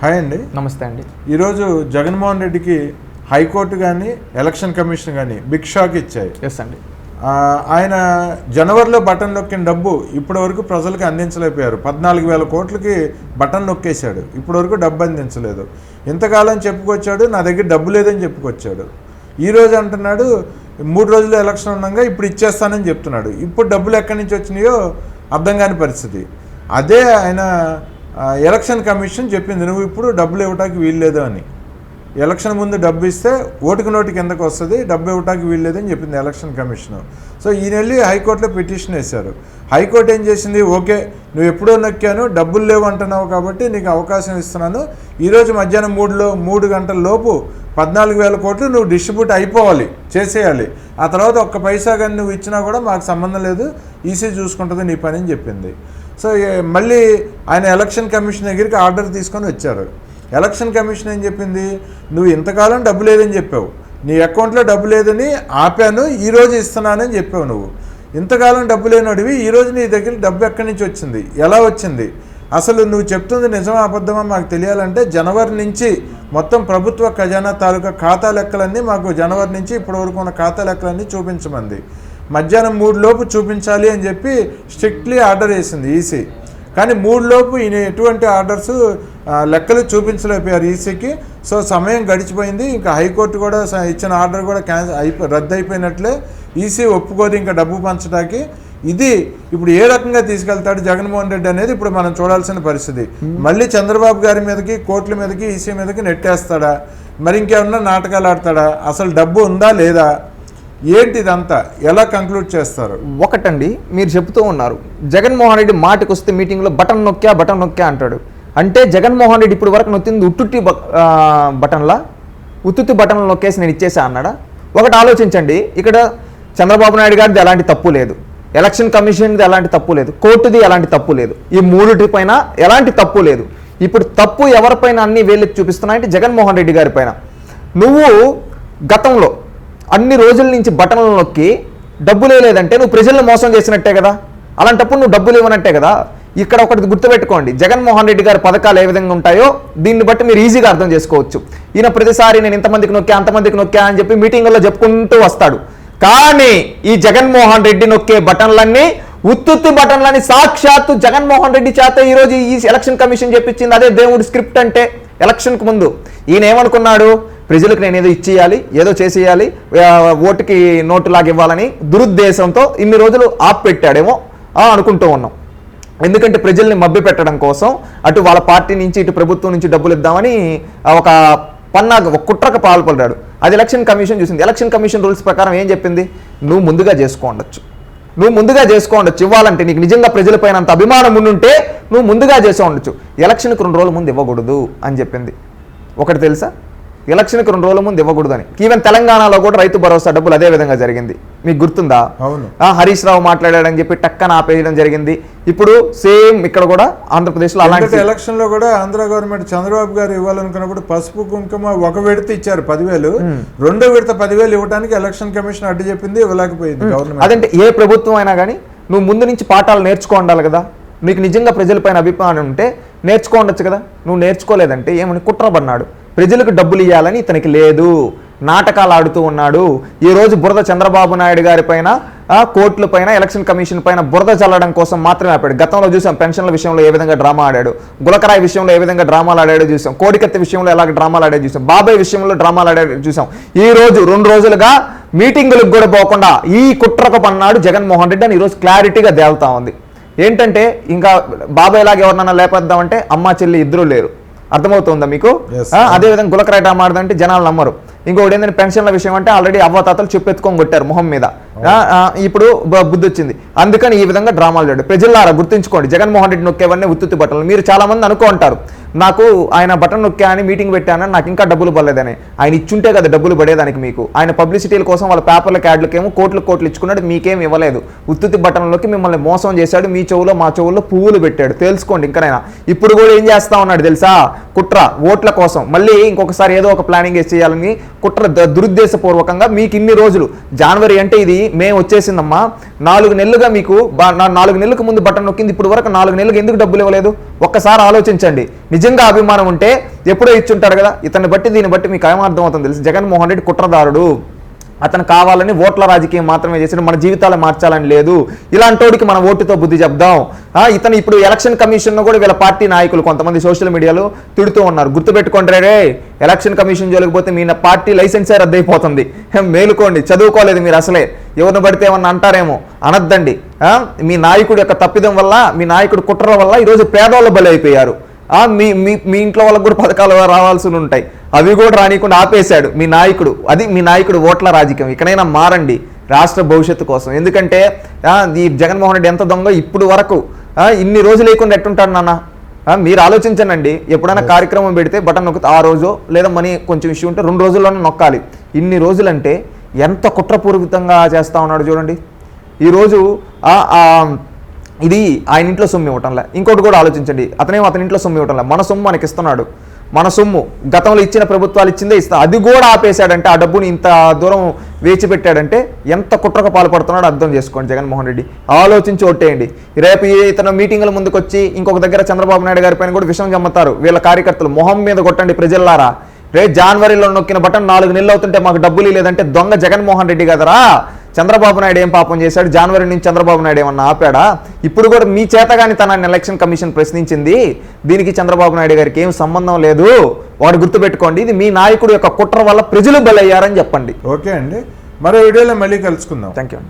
Hi అండి. నమస్తే అండి. ఈరోజు జగన్మోహన్ రెడ్డికి హైకోర్టు కానీ ఎలక్షన్ కమిషన్ కానీ బిగ్ షాక్ ఇచ్చాయి. ఎస్ అండి. ఆయన జనవరిలో బటన్ నొక్కిన డబ్బు ఇప్పటి వరకు ప్రజలకు అందించలేకపోయారు. పద్నాలుగు వేల కోట్లకి బటన్ నొక్కేశాడు. ఇప్పటి వరకు డబ్బు అందించలేదు. ఇంతకాలం చెప్పుకొచ్చాడు నా దగ్గర డబ్బు లేదని చెప్పుకొచ్చాడు. ఈ రోజు అంటున్నాడు మూడు రోజులు ఎలక్షన్ ఉండగా ఇప్పుడు ఇచ్చేస్తానని చెప్తున్నాడు. ఇప్పుడు డబ్బులు ఎక్కడి నుంచి వచ్చినాయో అర్థం కాని పరిస్థితి. అదే ఆయన ఎలక్షన్ కమిషన్ చెప్పింది నువ్వు ఇప్పుడు డబ్బులు ఇవ్వటానికి వీల్లేదు అని. ఎలక్షన్ ముందు డబ్బు ఇస్తే ఓటుకు నోటు కిందకు వస్తుంది డబ్బు ఇవ్వటానికి వీల్లేదని చెప్పింది ఎలక్షన్ కమిషన్. సో ఈయన వెళ్ళి హైకోర్టులో పిటిషన్ వేశారు. హైకోర్టు ఏం చేసింది? ఓకే నువ్వు ఎప్పుడో నొక్కాను డబ్బులు లేవు అంటున్నావు కాబట్టి నీకు అవకాశం ఇస్తున్నాను. ఈరోజు మధ్యాహ్నం మూడులో మూడు గంటల లోపు పద్నాలుగు వేల కోట్లు నువ్వు డిస్ట్రిబ్యూట్ అయిపోవాలి చేసేయాలి. ఆ తర్వాత ఒక్క పైసా కానీ నువ్వు ఇచ్చినా కూడా మాకు సంబంధం లేదు. ఈసీ చూసుకుంటుంది నీ పని అని చెప్పింది. సో మళ్ళీ ఆయన ఎలక్షన్ కమిషన్ దగ్గరికి ఆర్డర్ తీసుకొని వచ్చారు. ఎలక్షన్ కమిషన్ ఏం చెప్పింది? నువ్వు ఇంతకాలం డబ్బు లేదని చెప్పావు. నీ అకౌంట్లో డబ్బు లేదని ఆపాను ఈ రోజు ఇస్తున్నానని చెప్పావు నువ్వు. ఇంతకాలం డబ్బు లేనోడివి ఈ రోజు నీ దగ్గర డబ్బు ఎక్కడి నుంచి వచ్చింది? ఎలా వచ్చింది? అసలు నువ్వు చెప్తుంది నిజమా అబద్ధమా మాకు తెలియాలంటే జనవరి నుంచి మొత్తం ప్రభుత్వ ఖజానా తాలూకా ఖాతా లెక్కలన్నీ మాకు జనవరి నుంచి ఇప్పటి వరకు ఉన్న ఖాతా లెక్కలన్నీ చూపించమంది. మధ్యాహ్నం మూడు లోపు చూపించాలి అని చెప్పి స్ట్రిక్ట్లీ ఆర్డర్ వేసింది ఈసీ. కానీ మూడులోపు ఈయన ఎటువంటి ఆర్డర్స్ లెక్కలు చూపించలేకపోయారు ఈసీకి. సో సమయం గడిచిపోయింది. ఇంకా హైకోర్టు కూడా ఇచ్చిన ఆర్డర్ కూడా క్యాన్సిల్ అయిపో రద్దు అయిపోయినట్లే. ఈసీ ఒప్పుకోదు ఇంకా డబ్బు పంచడానికి ఇది ఇప్పుడు ఏ రకంగా తీసుకెళ్తాడు జగన్మోహన్ రెడ్డి అనేది ఇప్పుడు మనం చూడాల్సిన పరిస్థితి. మళ్ళీ చంద్రబాబు గారి మీదకి కోర్టుల మీదకి ఈసీ మీదకి నెట్టేస్తాడా? మరి ఇంకేమన్నా నాటకాలు ఆడతాడా? అసలు డబ్బు ఉందా లేదా? ఏంటి ఇదంతా? ఎలా కంక్లూడ్ చేస్తారు? ఒకటండి మీరు చెప్తూ ఉన్నారు జగన్మోహన్ రెడ్డి మాటకు వస్తే మీటింగ్లో బటన్ నొక్కా బటన్ నొక్కా అంటాడు. అంటే జగన్మోహన్ రెడ్డి ఇప్పుడు వరకు నొత్తింది ఉట్టుట్టి బటన్లా? ఉత్తుత్తి బటన్లు నొక్కేసి నేను ఇచ్చేసా అన్నాడా? ఒకటి ఆలోచించండి ఇక్కడ చంద్రబాబు నాయుడు గారిది అలాంటి తప్పు లేదు. ఎలక్షన్ కమిషన్ది ఎలాంటి తప్పు లేదు కోర్టుది ఎలాంటి తప్పు లేదు. ఈ మూడిటి పైన ఎలాంటి తప్పు లేదు. ఇప్పుడు తప్పు ఎవరిపైన అన్ని వేలెత్తి చూపిస్తున్నాయంటే జగన్మోహన్ రెడ్డి గారి పైన. నువ్వు గతంలో అన్ని రోజుల నుంచి బటన్లు నొక్కి డబ్బులే లేదంటే నువ్వు ప్రజలను మోసం చేసినట్టే కదా. అలాంటప్పుడు నువ్వు డబ్బులు ఇవ్వనట్టే కదా. ఇక్కడ ఒకటి గుర్తుపెట్టుకోండి జగన్మోహన్ రెడ్డి గారి పథకాలు ఏ విధంగా ఉంటాయో దీన్ని బట్టి మీరు ఈజీగా అర్థం చేసుకోవచ్చు. ఈయన ప్రతిసారి నేను ఇంతమందికి నొక్కా అంతమందికి నొక్కా అని చెప్పి మీటింగుల్లో చెప్పుకుంటూ వస్తాడు. కానీ ఈ జగన్మోహన్ రెడ్డి నొక్కే బటన్లన్నీ ఉత్తుత్తి బటన్లని సాక్షాత్తు జగన్మోహన్ రెడ్డి చేత ఈరోజు ఈ ఎలక్షన్ కమిషన్ చెప్పించింది. అదే దేవుడి స్క్రిప్ట్ అంటే ఎలక్షన్కు ముందు. ఈయన ఏమనుకున్నాడు? ప్రజలకు నేను ఏదో ఇచ్చేయాలి ఏదో చేసేయాలి ఓటుకి నోటు లాగా ఇవ్వాలని దురుద్దేశంతో ఇన్ని రోజులు ఆప్ పెట్టాడేమో అనుకుంటూ ఉన్నాం. ఎందుకంటే ప్రజల్ని మభ్య పెట్టడం కోసం అటు వాళ్ళ పార్టీ నుంచి ఇటు ప్రభుత్వం నుంచి డబ్బులు ఇద్దామని ఒక పన్నాగ ఒక కుట్రకు పాల్పడ్డాడు. అది ఎలక్షన్ కమిషన్ చూసింది. ఎలక్షన్ కమిషన్ రూల్స్ ప్రకారం ఏం చెప్పింది? నువ్వు ముందుగా చేసుకోండొచ్చు నువ్వు ముందుగా చేసుకో ఉండొచ్చు ఇవ్వాలంటే నీకు నిజంగా ప్రజలపైన అంత అభిమానం ఉండుంటే నువ్వు ముందుగా చేసి ఉండొచ్చు ఎలక్షన్కి రెండు రోజుల ముందు ఇవ్వకూడదు అని చెప్పింది. ఒకటి తెలుసా? ఎలక్షన్కి రెండు రోజుల ముందు ఇవ్వకూడదని. ఈవెన్ తెలంగాణలో కూడా రైతు భరోసా డబ్బులు అదే విధంగా జరిగింది. మీకు గుర్తుందా? అవును. ఆ, హరీష్ రావు మాట్లాడాడని చెప్పి టక్కన ఆపేయడం జరిగింది. ఇప్పుడు సేమ్ ఇక్కడ కూడా ఆంధ్రప్రదేశ్లో అలాంటి అలాంటి ఎలక్షన్లో కూడా ఆంధ్ర గవర్నమెంట్ చంద్రబాబు గారు ఇవ్వాలనుకున్నప్పుడు పసుపు కుంకుమ ఒక విడత ఇచ్చారు పదివేలు. రెండో విడత పదివేలు ఇవ్వడానికి ఎలక్షన్ కమిషన్ అడ్డు చెప్పింది ఇవ్వలేకపోయింది గవర్నమెంట్. అదంటే ఏ ప్రభుత్వం అయినా కానీ నువ్వు ముందు నుంచి పాఠాలు నేర్చుకో ఉండాలి కదా. నీకు నిజంగా ప్రజలపైన అభిప్రాయం ఉంటే నేర్చుకో ఉండొచ్చు కదా. నువ్వు నేర్చుకోలేదంటే ఏమని కుట్రబడినాడు. ప్రజలకు డబ్బులు ఇవ్వాలని ఇతనికి లేదు. నాటకాలు ఆడుతూ ఉన్నాడు. ఈ రోజు బురద చంద్రబాబు నాయుడు గారి పైన కోర్టుల పైన ఎలక్షన్ కమిషన్ పైన బురద చల్లడం కోసం మాత్రమే ఆపాడు. గతంలో చూసాం పెన్షన్ల విషయంలో ఏ విధంగా డ్రామా ఆడాడు. గులకరాయి విషయంలో ఏ విధంగా డ్రామాలు ఆడాడో చూసాం. కోడికత్తి విషయంలో ఎలాగ డ్రామాలు ఆడాడో చూసాం. బాబాయ్ విషయంలో డ్రామాలు ఆడాడో చూసాం. ఈ రోజు రెండు రోజులుగా మీటింగులకు కూడా పోకుండా ఈ కుట్రకు పన్నాడు జగన్మోహన్ రెడ్డి అని ఈరోజు క్లారిటీగా తేలుతా ఉంది. ఏంటంటే ఇంకా బాబాయ్ లాగా ఎవరినన్నా లేపేద్దామంటే అమ్మ చెల్లి ఇద్దరు లేరు. అర్థమవుతుందా మీకు? Yes. ఆ, అదే విధంగా గులకరాయి డ్రామా ఆడదంటే జనాలు నమ్మరు. ఇంకొకటి ఏంటంటే పెన్షన్ల విషయం అంటే ఆల్రెడీ అవ్వతాతలు చెప్పెత్తుకొని కొట్టారు మొహం మీద. ఇప్పుడు బుద్ధి వచ్చింది అందుకని ఈ విధంగా డ్రామాలు చేయడు ప్రజలారా గుర్తుంచుకోండి జగన్మోహన్ రెడ్డి నొక్కేవన్నీ ఉత్తుత్తి బట్టలు. మీరు చాలా మంది అనుకో ఉంటారు నాకు ఆయన బటన్ నొక్కా అని మీటింగ్ పెట్టానని నాకు ఇంకా డబ్బులు పడలేదని. ఆయన ఇచ్చుంటే కదా డబ్బులు పడేదానికి మీకు. ఆయన పబ్లిసిటీల కోసం వాళ్ళ పేపర్ల క్యాడ్లకేమో కోట్లు కోట్లు ఇచ్చుకున్నాడు మీకేం ఇవ్వలేదు. ఉత్తుతి బటన్లోకి మిమ్మల్ని మోసం చేశాడు మీ చెవులో మా చెవుల్లో పువ్వులు పెట్టాడు. తెలుసుకోండి ఇంకనైనా. ఇప్పుడు కూడా ఏం చేస్తా ఉన్నాడు తెలుసా? కుట్ర ఓట్ల కోసం. మళ్ళీ ఇంకొకసారి ఏదో ఒక ప్లానింగ్ వేసి చేయాలని కుట్ర ద- దురుద్దేశపూర్వకంగా మీకు ఇన్ని రోజులు. జనవరి అంటే ఇది మే వచ్చేసిందమ్మా. నాలుగు నెలలుగా మీకు నా- నాలుగు నెలలకు ముందు బటన్ నొక్కింది ఇప్పుడు వరకు నాలుగు నెలలకు ఎందుకు డబ్బులు ఇవ్వలేదు? ఒక్కసారి ఆలోచించండి. నిజంగా అభిమానం ఉంటే ఎప్పుడో ఇచ్చుంటారు కదా? ఇతన్ని బట్టి దీన్ని బట్టి మీకు ఏమర్థం అవుతుంది తెలుసు? జగన్మోహన్ రెడ్డి కుట్రదారుడు. అతను కావాలని ఓట్ల రాజకీయం మాత్రమే చేసిన మన జీవితాలు మార్చాలని లేదు. ఇలాంటోడికి మన ఓటుతో బుద్ధి చెప్దాం. ఇతను ఇప్పుడు ఎలక్షన్ కమిషన్ను కూడా వీళ్ళ పార్టీ నాయకులు కొంతమంది సోషల్ మీడియాలో తిడుతూ ఉన్నారు. గుర్తుపెట్టుకోండి రే ఎలక్షన్ కమిషన్ చేయకపోతే మీ పార్టీ లైసెన్సే రద్దయిపోతుంది. మేలుకోండి చదువుకోలేదు మీరు అసలే. ఎవరిని పడితే ఏమన్నా అంటారేమో అనద్దండి. మీ నాయకుడు యొక్క తప్పిదం వల్ల మీ నాయకుడు కుట్రల వల్ల ఈరోజు పేదవాళ్ళు బలి అయిపోయారు మీ మీ ఇంట్లో వాళ్ళకు కూడా పథకాలు రావాల్సి ఉంటాయి అవి కూడా రానికుండా ఆపేశాడు మీ నాయకుడు. అది మీ నాయకుడు ఓట్ల రాజకీయం. ఇకనైనా మారండి రాష్ట్ర భవిష్యత్తు కోసం. ఎందుకంటే ఈ జగన్మోహన్ రెడ్డి ఎంత దొంగ ఇప్పుడు వరకు ఇన్ని రోజులు లేకుండా ఎట్టుంటాడు నాన్న? మీరు ఆలోచించండి ఎప్పుడైనా కార్యక్రమం పెడితే బటన్ నొక్కితే ఆ రోజు లేదా మనీ కొంచెం ఇష్యూ ఉంటే రెండు రోజుల్లోనే నొక్కాలి. ఇన్ని రోజులంటే ఎంత కుట్రపూరితంగా చేస్తా ఉన్నాడు చూడండి. ఈరోజు ఇది ఆయన ఇంట్లో సొమ్ము ఇవ్వటంలే. ఇంకోటి కూడా ఆలోచించండి. అతనేమో అతని ఇంట్లో సొమ్ము ఇవ్వటంలే. మన సొమ్ము మనకి ఇస్తున్నాడు మన సొమ్ము. గతంలో ఇచ్చిన ప్రభుత్వాలు ఇచ్చిందే ఇస్తా. అది కూడా ఆపేశాడంటే ఆ డబ్బుని ఇంత దూరం వేచి పెట్టాడంటే ఎంత కుట్రకు పాల్పడుతున్నాడో అర్థం చేసుకోండి జగన్మోహన్ రెడ్డి. ఆలోచించి ఓటేయండి. రేపు ఇతను మీటింగ్ల ముందుకు వచ్చి ఇంకొక దగ్గర చంద్రబాబు నాయుడు గారి పైన కూడా విషయం గమ్ముతారు వీళ్ళ కార్యకర్తలు మొహం మీద కొట్టండి ప్రజల్లారా. రే జనవరిలో నొక్కిన బటన్ నాలుగు నెలలు అవుతుంటే మాకు డబ్బులు లేదంటే దొంగ జగన్మోహన్ రెడ్డి కదరా? చంద్రబాబు నాయుడు ఏం పాపం చేశాడు? జనవరి నుంచి చంద్రబాబు నాయుడు ఏమన్నా ఆపాడా? ఇప్పుడు కూడా మీ చేతగాని తన ఎలక్షన్ కమిషన్ ప్రశ్నించింది. దీనికి చంద్రబాబు నాయుడు గారికి ఏం సంబంధం లేదు. వాడు గుర్తుపెట్టుకోండి ఇది మీ నాయకుడు యొక్క కుట్ర వల్ల ప్రజలు బలయ్యారని చెప్పండి. ఓకే అండి. మరో వీడియోలో మళ్ళీ కలుసుకుందాం. Thank you